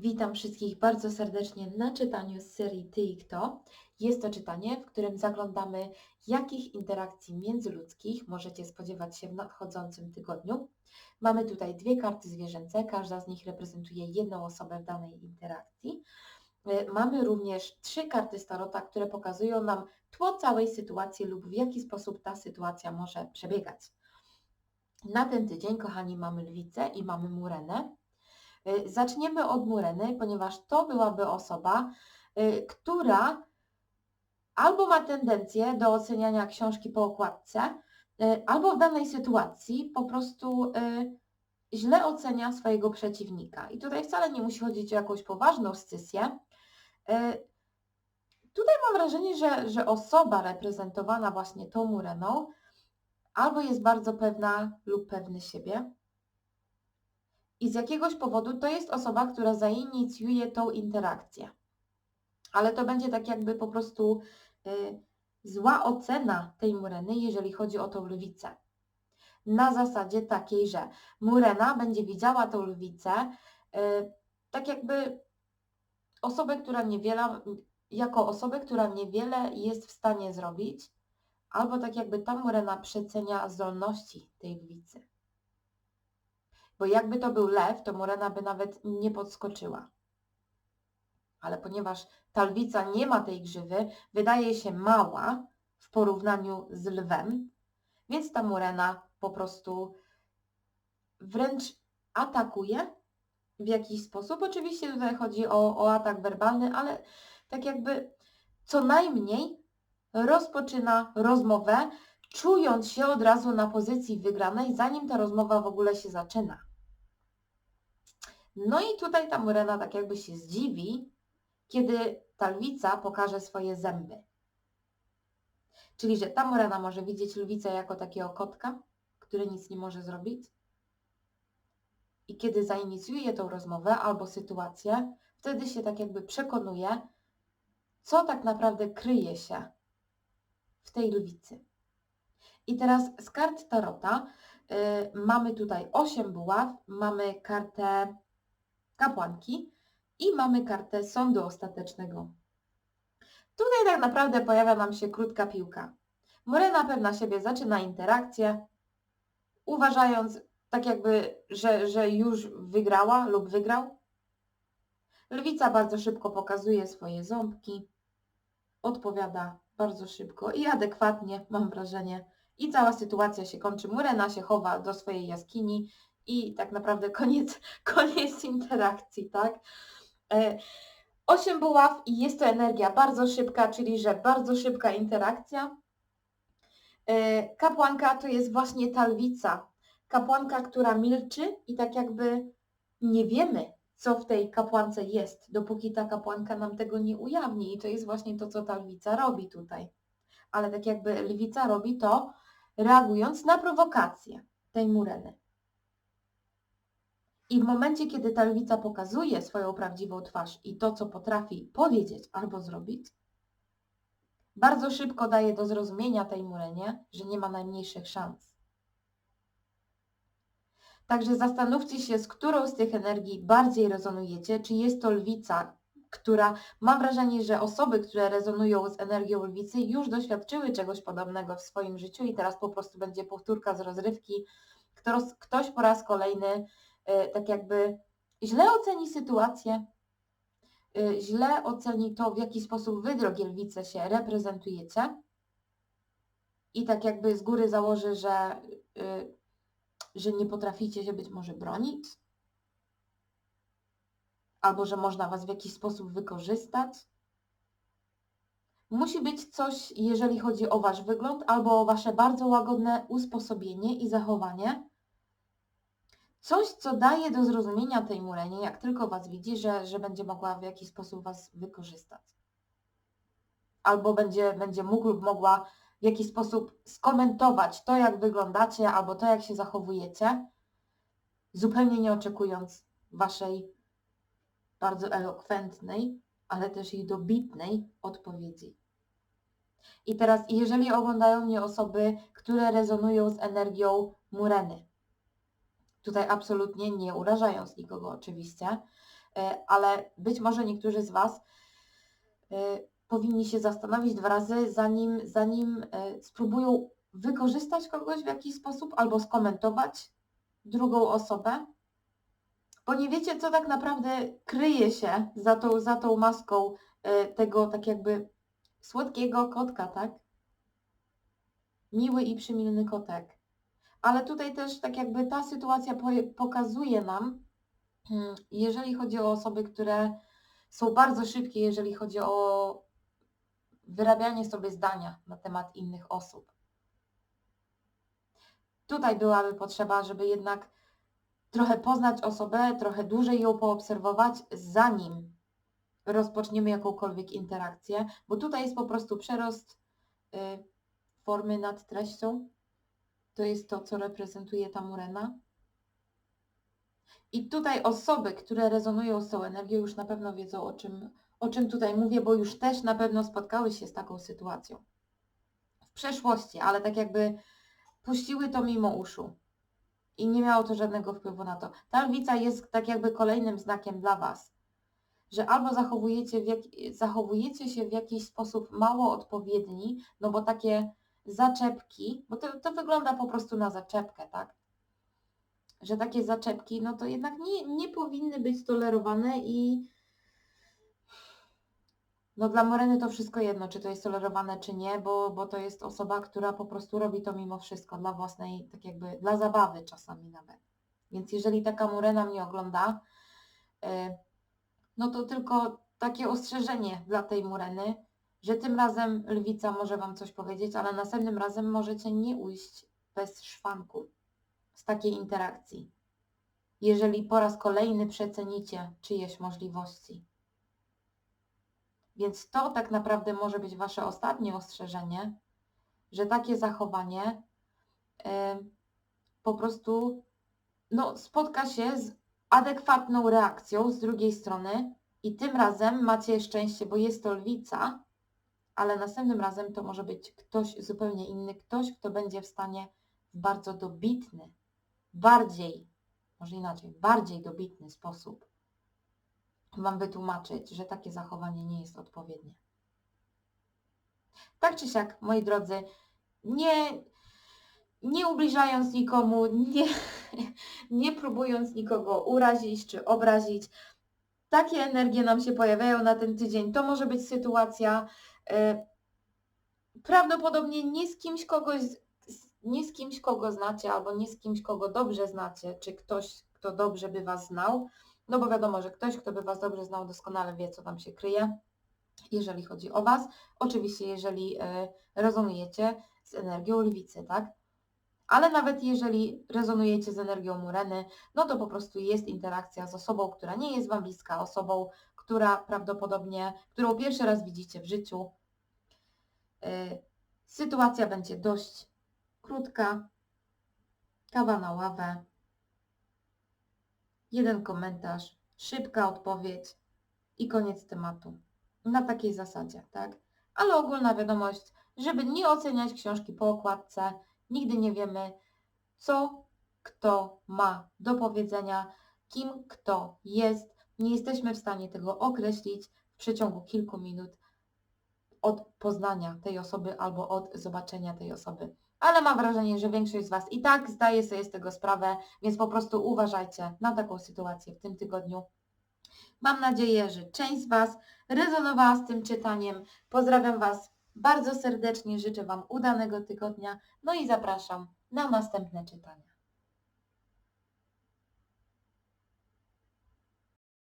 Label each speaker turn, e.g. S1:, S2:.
S1: Witam wszystkich bardzo serdecznie na czytaniu z serii Ty i Kto. Jest to czytanie, w którym zaglądamy, jakich interakcji międzyludzkich możecie spodziewać się w nadchodzącym tygodniu. Mamy tutaj dwie karty zwierzęce, każda z nich reprezentuje jedną osobę w danej interakcji. Y, Mamy również trzy karty starota, które pokazują nam tło całej sytuacji lub w jaki sposób ta sytuacja może przebiegać. Na ten tydzień, kochani, mamy lwicę i mamy murenę. Y, Zaczniemy od Mureny, ponieważ to byłaby osoba, y, która albo ma tendencję do oceniania książki po okładce, y, albo w danej sytuacji po prostu źle ocenia swojego przeciwnika. I tutaj wcale nie musi chodzić o jakąś poważną scysję. Tutaj mam wrażenie, że, że osoba reprezentowana właśnie tą Mureną albo jest bardzo pewna lub pewny siebie, i z jakiegoś powodu to jest osoba, która zainicjuje tą interakcję. Ale to będzie tak jakby po prostu y, zła ocena tej mureny, jeżeli chodzi o tą lwicę. Na zasadzie takiej, że murena będzie widziała tą lwicę y, tak jakby osobę, która niewiele, jako osobę, która niewiele jest w stanie zrobić, albo tak jakby ta murena przecenia zdolności tej lwicy. Bo jakby to był lew, to Morena by nawet nie podskoczyła. Ale ponieważ ta lwica nie ma tej grzywy, wydaje się mała w porównaniu z lwem, więc ta Morena po prostu wręcz atakuje w jakiś sposób. Oczywiście tutaj chodzi o, o atak werbalny, ale tak jakby co najmniej rozpoczyna rozmowę, czując się od razu na pozycji wygranej, zanim ta rozmowa w ogóle się zaczyna. No i tutaj ta Murena tak jakby się zdziwi, kiedy ta lwica pokaże swoje zęby. Czyli, że ta Murena może widzieć lwicę jako takiego kotka, który nic nie może zrobić. I kiedy zainicjuje tą rozmowę albo sytuację, wtedy się tak jakby przekonuje, co tak naprawdę kryje się w tej lwicy. I teraz z kart Tarota y, mamy tutaj 8 buław, mamy kartę kapłanki i mamy kartę sądu ostatecznego. Tutaj tak naprawdę pojawia nam się krótka piłka. Morena pewna siebie zaczyna interakcję, uważając tak jakby, że, że już wygrała lub wygrał. Lwica bardzo szybko pokazuje swoje ząbki, odpowiada bardzo szybko i adekwatnie, mam wrażenie. I cała sytuacja się kończy. Murena się chowa do swojej jaskini i tak naprawdę koniec, koniec interakcji, tak? E, Osiem buław i jest to energia bardzo szybka, czyli że bardzo szybka interakcja. E, Kapłanka to jest właśnie ta lwica. Kapłanka, która milczy i tak jakby nie wiemy, co w tej kapłance jest, dopóki ta kapłanka nam tego nie ujawni. I to jest właśnie to, co ta lwica robi tutaj. Ale tak jakby lwica robi to, reagując na prowokację tej mureny. I w momencie, kiedy ta lwica pokazuje swoją prawdziwą twarz i to, co potrafi powiedzieć albo zrobić, bardzo szybko daje do zrozumienia tej murenie, że nie ma najmniejszych szans. Także zastanówcie się, z którą z tych energii bardziej rezonujecie, czy jest to lwica, która, mam wrażenie, że osoby, które rezonują z energią lwicy, już doświadczyły czegoś podobnego w swoim życiu i teraz po prostu będzie powtórka z rozrywki. Ktoś, po raz kolejny tak jakby źle oceni sytuację, y, źle oceni to, w jaki sposób wy, drogie lwice, się reprezentujecie i tak jakby z góry założy, że, y, że nie potraficie się być może bronić, albo że można Was w jakiś sposób wykorzystać. Musi być coś, jeżeli chodzi o Wasz wygląd, albo o Wasze bardzo łagodne usposobienie i zachowanie. Coś, co daje do zrozumienia tej murenie, jak tylko Was widzi, że, że będzie mogła w jakiś sposób Was wykorzystać. Albo będzie, będzie mógł lub mogła w jakiś sposób skomentować to, jak wyglądacie, albo to, jak się zachowujecie, zupełnie nie oczekując Waszej bardzo elokwentnej, ale też i dobitnej odpowiedzi. I teraz, jeżeli oglądają mnie osoby, które rezonują z energią mureny, tutaj absolutnie nie urażając nikogo oczywiście, e, ale być może niektórzy z Was e, powinni się zastanowić dwa razy, zanim, zanim e, spróbują wykorzystać kogoś w jakiś sposób albo skomentować drugą osobę, bo nie wiecie, co tak naprawdę kryje się za tą, za tą maską tego tak jakby słodkiego kotka, tak? Miły i przymilny kotek. Ale tutaj też tak jakby ta sytuacja po- pokazuje nam, mm, jeżeli chodzi o osoby, które są bardzo szybkie, jeżeli chodzi o wyrabianie sobie zdania na temat innych osób. Tutaj byłaby potrzeba, żeby jednak trochę poznać osobę, trochę dłużej ją poobserwować, zanim rozpoczniemy jakąkolwiek interakcję, bo tutaj jest po prostu przerost y, formy nad treścią. To jest to, co reprezentuje ta murena. I tutaj osoby, które rezonują z tą energią, już na pewno wiedzą, o czym, o czym tutaj mówię, bo już też na pewno spotkały się z taką sytuacją. W przeszłości, ale tak jakby puściły to mimo uszu. I nie miało to żadnego wpływu na to. Ta lwica jest tak jakby kolejnym znakiem dla Was, że albo zachowujecie, jak, zachowujecie się w jakiś sposób mało odpowiedni, no bo takie zaczepki, bo to, to wygląda po prostu na zaczepkę, tak? Że takie zaczepki, no to jednak nie, nie powinny być tolerowane i no dla Moreny to wszystko jedno, czy to jest tolerowane, czy nie, bo, bo to jest osoba, która po prostu robi to mimo wszystko dla własnej, tak jakby dla zabawy czasami nawet. Więc jeżeli taka Morena mnie ogląda, y, no to tylko takie ostrzeżenie dla tej Mureny, że tym razem lwica może Wam coś powiedzieć, ale następnym razem możecie nie ujść bez szwanku z takiej interakcji. Jeżeli po raz kolejny przecenicie czyjeś możliwości. Więc to tak naprawdę może być Wasze ostatnie ostrzeżenie, że takie zachowanie y, po prostu no, spotka się z adekwatną reakcją z drugiej strony i tym razem macie szczęście, bo jest to lwica, ale następnym razem to może być ktoś zupełnie inny, ktoś, kto będzie w stanie w bardzo dobitny, bardziej, może inaczej, bardziej dobitny sposób Wam wytłumaczyć, że takie zachowanie nie jest odpowiednie. Tak czy siak, moi drodzy, nie, nie ubliżając nikomu, nie, nie próbując nikogo urazić czy obrazić, takie energie nam się pojawiają na ten tydzień. To może być sytuacja e, prawdopodobnie nie z kimś kogoś, nie z kimś kogo znacie, albo nie z kimś kogo dobrze znacie, czy ktoś, kto dobrze by Was znał, no bo wiadomo, że ktoś, kto by Was dobrze znał, doskonale wie, co tam się kryje, jeżeli chodzi o Was. Oczywiście, jeżeli y, rezonujecie z energią lwicy, tak? Ale nawet jeżeli rezonujecie z energią mureny, no to po prostu jest interakcja z osobą, która nie jest Wam bliska, osobą, która prawdopodobnie, którą pierwszy raz widzicie w życiu. Y, sytuacja będzie dość krótka, kawa na ławę, jeden komentarz, szybka odpowiedź i koniec tematu. Na takiej zasadzie, tak? Ale ogólna wiadomość, żeby nie oceniać książki po okładce, nigdy nie wiemy, co kto ma do powiedzenia, kim kto jest. Nie jesteśmy w stanie tego określić w przeciągu kilku minut od poznania tej osoby albo od zobaczenia tej osoby ale mam wrażenie, że większość z Was i tak zdaje sobie z tego sprawę, więc po prostu uważajcie na taką sytuację w tym tygodniu. Mam nadzieję, że część z Was rezonowała z tym czytaniem. Pozdrawiam Was bardzo serdecznie, życzę Wam udanego tygodnia, no i zapraszam na następne czytania.